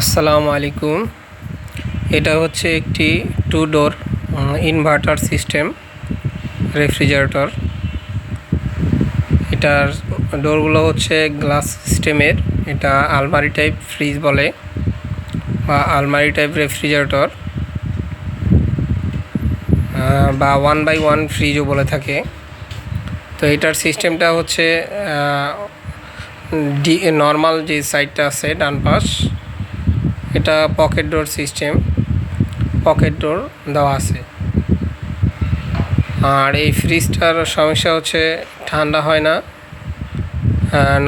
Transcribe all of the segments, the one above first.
আসসালামু আলাইকুম। এটা হচ্ছে একটি two door inverter system refrigerator এটার ডোরগুলো হচ্ছে গ্লাস সিস্টেমের এটা আলমারি টাইপ ফ্রিজ বলে বা আলমারি টাইপ রেফ্রিজারেটর বা ওয়ান বাই ওয়ান ফ্রিজও বলে থাকে। তো এটার সিস্টেমটা হচ্ছে ডি নর্মাল যে সাইডটা আছে ডান পাশ এটা pocket door system pocket door দেওয়া আছে। আর এই ফ্রিজটার সমস্যা হচ্ছে ঠান্ডা হয় না।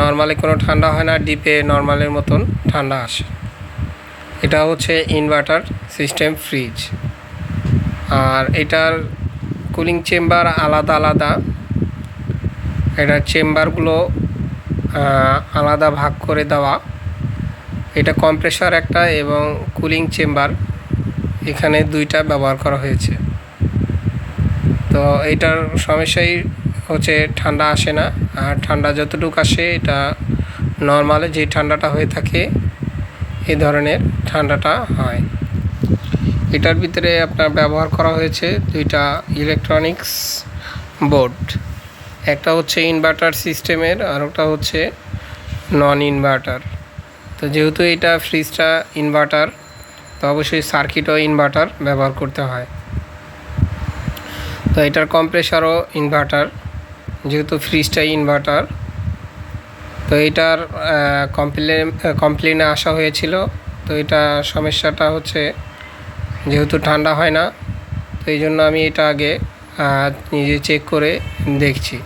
নর্মালি কোনো ঠান্ডা হয় না ডিপে নর্মালের মতন ঠান্ডা আসে। এটা হচ্ছে ইনভার্টার সিস্টেম ফ্রিজ আর এটার কুলিং চেম্বার আলাদা আলাদা। এটার চেম্বারগুলো আলাদা ভাগ করে দেওয়া। এটা কম্প্রেসার একটা এবং কুলিং চেম্বার। এখানে দুইটা ব্যবহার করা হয়েছে। তো এটার সমস্যাই হচ্ছে ঠান্ডা আসে না। আর ঠান্ডা যতটুকু আসে, এটা নর্মালে যে ঠান্ডাটা হয়ে থাকে এই ধরনের ঠান্ডাটা হয়। এটার ভিতরে আপনার ব্যবহার করা হয়েছে দুইটা ইলেকট্রনিক্স বোর্ড একটা হচ্ছে ইনভার্টার সিস্টেমের আর একটা হচ্ছে নন ইনভার্টার তো যেহেতু এটা ফ্রিজটা ইনভার্টার তো অবশ্যই সার্কিটও ইনভার্টার ব্যবহার করতে হয়। তো এটার কম্প্রেসারও ইনভার্টার যেহেতু ফ্রিজটাই ইনভার্টার তো এটার কমপ্লেন কমপ্লেনে আসা হয়েছিল। তো এটা সমস্যাটা হচ্ছে, যেহেতু ঠান্ডা হয় না, তো এই জন্য আমি এটা আগে নিজে চেক করে দেখছি।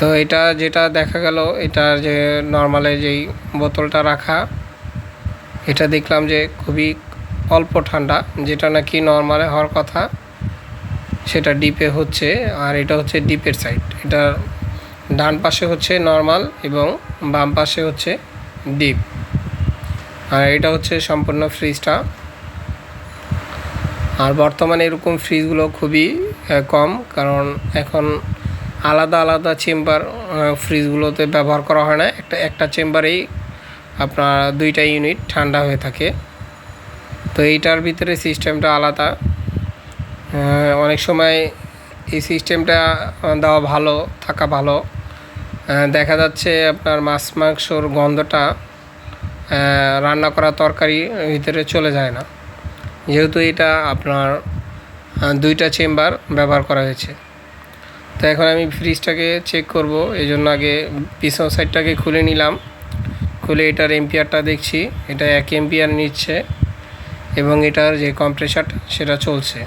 তো এটা যেটা দেখা গেল এটা যে নর্মালে যেই বোতলটা রাখা, এটা দেখলাম যে খুবই অল্প ঠান্ডা, যেটা নাকি নর্মালে হওয়ার কথা, সেটা ডিপে হচ্ছে, আর এটা হচ্ছে ডিপের সাইড এটা ডান পাশে হচ্ছে নর্মাল এবং বাম পাশে হচ্ছে ডিপ আর এটা হচ্ছে সম্পূর্ণ ফ্রিজটা আর বর্তমানে এরকম ফ্রিজগুলো খুবই কম, কারণ এখন আলাদা আলাদা চেম্বার ফ্রিজগুলোতে ব্যবহার করা হয় না। একটা একটা চেম্বারেই আপনার দুইটা ইউনিট ঠান্ডা হয়ে থাকে। তো এইটার ভিতরে সিস্টেমটা আলাদা। অনেক সময় এই সিস্টেমটা দেওয়া ভালো, থাকা ভালো। দেখা যাচ্ছে আপনার মাছ, মাংসর গন্ধটা রান্না করা তরকারি ভিতরে চলে যায় না। যেহেতু এটা আপনার দুইটা চেম্বার ব্যবহার করা হয়েছে। তো এখন আমি ফ্রিজটাকে চেক করব। এই জন্য আগে পিছন সাইডটাকে খুলে নিলাম। খুলে এটার এম্পিয়ারটা দেখছি। এটা এক এম্পিয়ার নিচ্ছে এবং এটার যে কম্প্রেসারটা সেটা চলছে।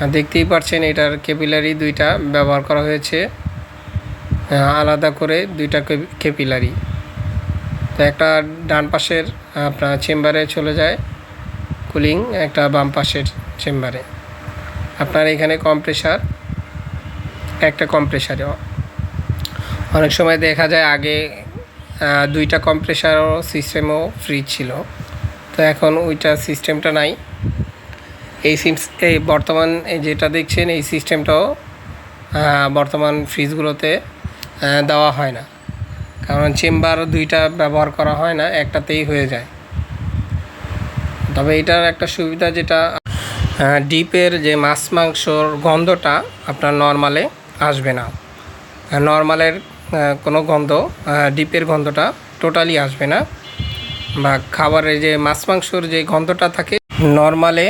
আর দেখতেই পাচ্ছেন এটার কেপিলারি দুইটা ব্যবহার করা হয়েছে। আলাদা করে দুইটা কেপিলারি তো একটা ডান পাশের, আপনার চেম্বারে চলে যায়। কুলিং একটা বাম পাশের চেম্বারে আপনার এখানে কম্প্রেসার একটা কম্প্রেসারে অনেক সময় দেখা যায় আগে দুইটা কম্প্রেসারও সিস্টেমও ফ্রিজ ছিল। তো এখন ওইটা সিস্টেমটা নাই। এই সিমস এই বর্তমান যেটা দেখছেন, এই সিস্টেমটাও বর্তমান ফ্রিজগুলোতে দেওয়া হয় না। কারণ চেম্বার দুইটা ব্যবহার করা হয় না, একটাতেই হয়ে যায়। তবে এটার একটা সুবিধা যেটা ডিপের যে মাছ মাংসর গন্ধটা আপনার নর্মালে আসবে না। নর্মালের কোনো গন্ধ ডিপের গন্ধটা টোটালি আসবে না। বা খাবারের যে মাছ মাংসর যে গন্ধটা থাকে, নর্মালে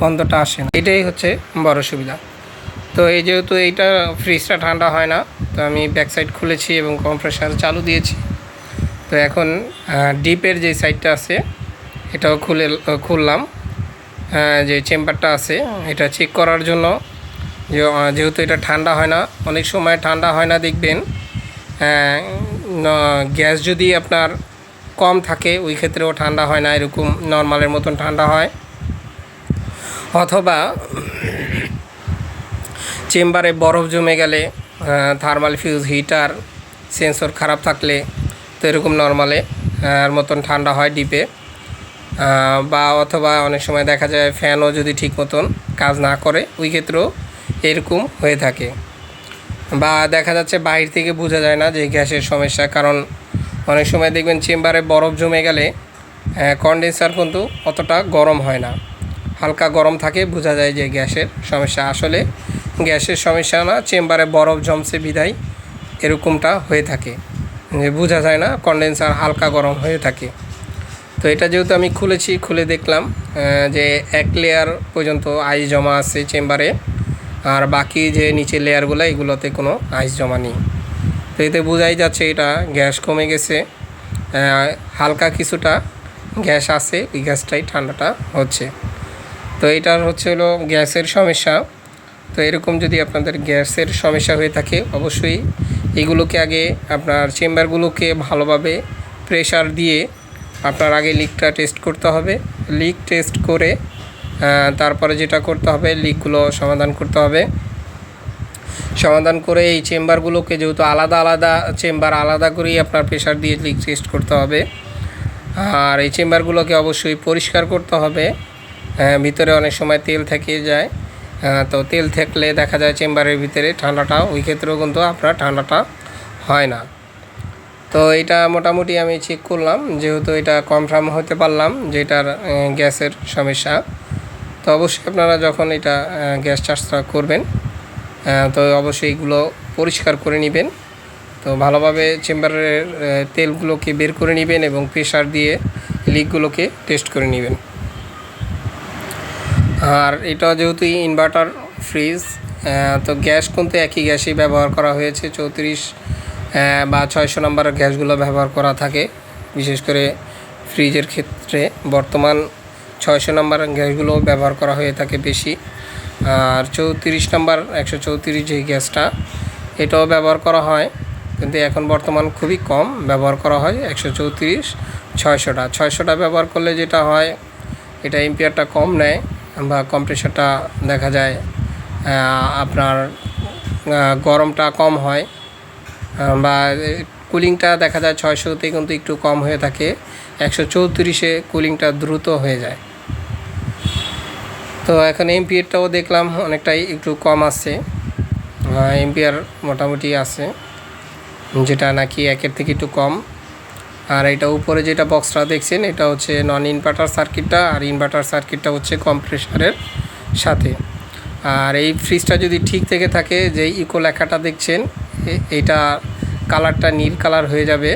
গন্ধটা আসে না। এটাই হচ্ছে বড় সুবিধা। তো এই যেহেতু এইটা ফ্রিজটা ঠান্ডা হয় না, তো আমি ব্যাক সাইড খুলেছি এবং কম্প্রেসার চালু দিয়েছি। তো এখন ডিপের যে সাইডটা আছে, এটাও খুলে, খুললাম। যে চেম্বারটা আছে, এটা চেক করার জন্য যেহেতু এটা ঠান্ডা হয় না, অনেক সময় ঠান্ডা হয় না দেখবেন। গ্যাস যদি আপনার কম থাকে, ওই ক্ষেত্রেও ঠান্ডা হয় না, এরকম নর্মালের মতন ঠান্ডা হয়। অথবা চেম্বারে বরফ জমে গেলে থার্মাল ফিউজ হিটার সেন্সর খারাপ থাকলে তো এরকম নর্মালে আর মতন ঠান্ডা হয় ডিপে বা অথবা অনেক সময় দেখা যায় ফ্যানও যদি ঠিক মতন কাজ না করে, ওই ক্ষেত্রেও এরকম হয়ে থাকে। বা দেখা যাচ্ছে বাহির থেকে বোঝা যায় না যে গ্যাসের সমস্যা, কারণ অনেক সময় দেখবেন চেম্বারে বরফ জমে গেলে কন্ডেন্সার কিন্তু অতটা গরম হয় না। হালকা গরম থাকে, বোঝা যায় যে গ্যাসের সমস্যা। আসলে গ্যাসের সমস্যা না, চেম্বারে বরফ জমছে বিদায় এরকমটা হয়ে থাকে। যে বোঝা যায় না কন্ডেন্সার হালকা গরম হয়ে থাকে। তো এটা যেহেতু আমি খুলেছি, খুলে দেখলাম যে এক লেয়ার পর্যন্ত আইস জমা আছে চেম্বারে। আর বাকি যে নিচের লেয়ারগুলো, এগুলোতে কোনো আইস জমা নেই। তো এতে বোঝাই যাচ্ছে এটা গ্যাস কমে গেছে। হালকা কিছুটা গ্যাস আছে ওই গ্যাসটাই ঠান্ডাটা হচ্ছে। তো এটার হচ্ছে হলো গ্যাসের সমস্যা। তো এরকম যদি আপনাদের গ্যাসের সমস্যা হয়ে থাকে, অবশ্যই এগুলোকে আগে আপনার চেম্বারগুলোকে ভালোভাবে প্রেশার দিয়ে আপনার আগে লিকটা টেস্ট করতে হবে। লিক টেস্ট করে তারপরে যেটা করতে হবে লিকগুলো সমাধান করতে হবে। সমাধান করে এই চেম্বারগুলোকে যেহেতু আলাদা আলাদা চেম্বার, আলাদা করেই আপনার প্রেশার দিয়ে লিক টেস্ট করতে হবে। আর এই চেম্বারগুলোকে অবশ্যই পরিষ্কার করতে হবে। ভিতরে অনেক সময় তেল থেকে যায়। তো তেল থাকলে দেখা যায় চেম্বারের ভিতরে ঠান্ডাটা, ওই ক্ষেত্রেও কিন্তু আপনার ঠান্ডাটা হয় না। তো এটা মোটামুটি আমি চেক করলাম, যেহেতু এটা কনফার্ম হতে পারলাম যে এটার গ্যাসের সমস্যা। তো অবশ্যই আপনারা যখন এটা গ্যাস চার্জটা করবেন তো অবশ্যই এগুলো পরিষ্কার করে নেবেন। তো ভালোভাবে চেম্বারের তেলগুলোকে বের করে নেবেন এবং প্রেশার দিয়ে লিকগুলোকে টেস্ট করে নেবেন। আর এটা যেহেতু ইনভার্টার ফ্রিজ তো গ্যাস কিন্তু একই গ্যাসই ব্যবহার করা হয়েছে, চৌত্রিশ বা ছয়শো নম্বরের গ্যাসগুলো ব্যবহার করা থাকে। বিশেষ করে ফ্রিজের ক্ষেত্রে বর্তমান ছয়শো নম্বর গ্যাসগুলো ব্যবহার করা হয়ে থাকে বেশি। আর চৌত্রিশ নম্বর, একশো চৌত্রিশ যে গ্যাসটা, এটাও ব্যবহার করা হয়। কিন্তু এখন বর্তমান খুবই কম ব্যবহার করা হয়, একশো চৌত্রিশ, ছয়শোটা। ছয়শোটা ব্যবহার করলে যেটা হয়, এটা এম্পিয়ারটা কম নেয় বা কম্প্রেসারটা দেখা যায় আপনার গরমটা কম হয় বা কুলিংটা দেখা যায় ছয়শোতে কিন্তু একটু কম হয়ে থাকে। একশো চৌত্রিশে কুলিংটা দ্রুত হয়ে যায়। তো এখন এমপিয়ারটাও দেখলাম, অনেকটাই একটু কম আছে এমপিয়ার মোটামুটি আছে, যেটা নাকি একের থেকে একটু কম। আর এটা উপরে যেটা বক্সটা দেখছেন, এটা হচ্ছে নন ইনভার্টার সার্কিটটা আর ইনভার্টার সার্কিটটা হচ্ছে কম্প্রেসারের সাথে। আর এই ফ্রিজটা যদি ঠিক থেকে থাকে, যে ইকো লেখাটা দেখছেন এটা কালারটা নীল কালার হয়ে যাবে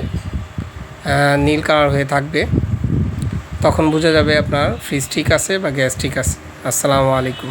নীল কালার হয়ে থাকবে। তখন বোঝা যাবে আপনার ফ্রিজ ঠিক আছে বা গ্যাস ঠিক আছে। আসসালামু আলাইকুম।